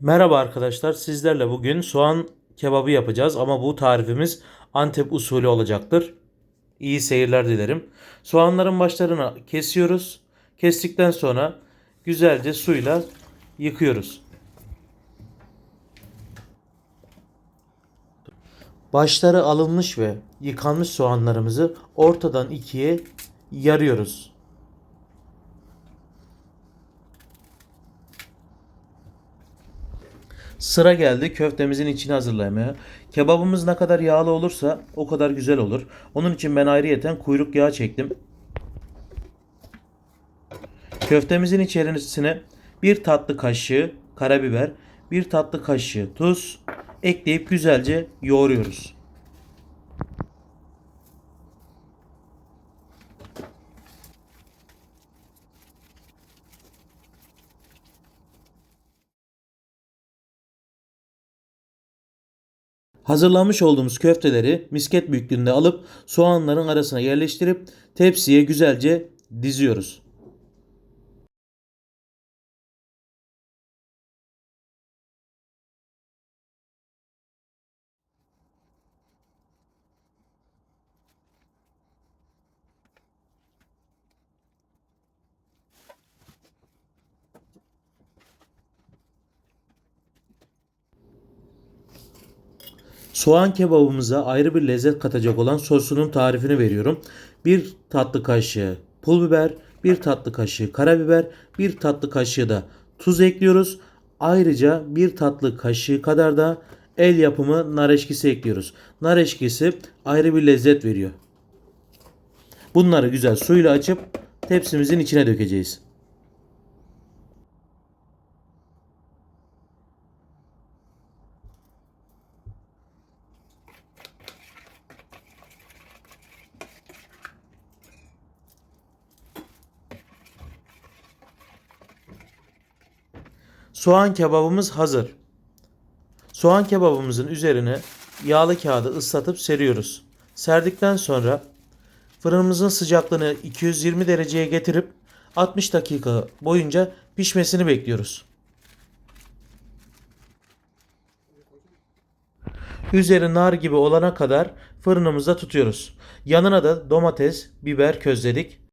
Merhaba arkadaşlar. Sizlerle bugün soğan kebabı yapacağız ama bu tarifimiz Antep usulü olacaktır. İyi seyirler dilerim. Soğanların başlarını kesiyoruz. Kestikten sonra güzelce suyla yıkıyoruz. Başları alınmış ve yıkanmış soğanlarımızı ortadan ikiye yarıyoruz. Sıra geldi köftemizin içini hazırlamaya. Kebabımız ne kadar yağlı olursa o kadar güzel olur. Onun için ben ayrıyeten kuyruk yağı çektim. Köftemizin içerisine bir tatlı kaşığı karabiber, bir tatlı kaşığı tuz ekleyip güzelce yoğuruyoruz. Hazırlamış olduğumuz köfteleri misket büyüklüğünde alıp soğanların arasına yerleştirip tepsiye güzelce diziyoruz. Soğan kebabımıza ayrı bir lezzet katacak olan sosunun tarifini veriyorum. Bir tatlı kaşığı pul biber, bir tatlı kaşığı karabiber, bir tatlı kaşığı da tuz ekliyoruz. Ayrıca bir tatlı kaşığı kadar da el yapımı nar eşkisi ekliyoruz. Nar eşkisi ayrı bir lezzet veriyor. Bunları güzel suyla açıp tepsimizin içine dökeceğiz. Soğan kebabımız hazır. Soğan kebabımızın üzerine yağlı kağıdı ıslatıp seriyoruz. Serdikten sonra fırınımızın sıcaklığını 220 dereceye getirip 60 dakika boyunca pişmesini bekliyoruz. Üzeri nar gibi olana kadar fırınımızda tutuyoruz. Yanına da domates, biber közledik.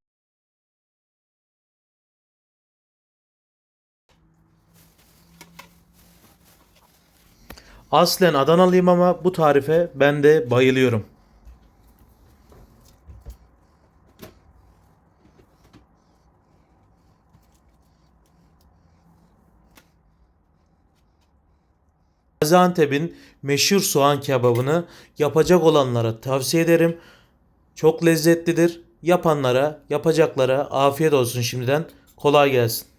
Aslen Adanalıyım ama bu tarife ben de bayılıyorum. Gaziantep'in meşhur soğan kebabını yapacak olanlara tavsiye ederim. Çok lezzetlidir. Yapanlara, yapacaklara afiyet olsun şimdiden. Kolay gelsin.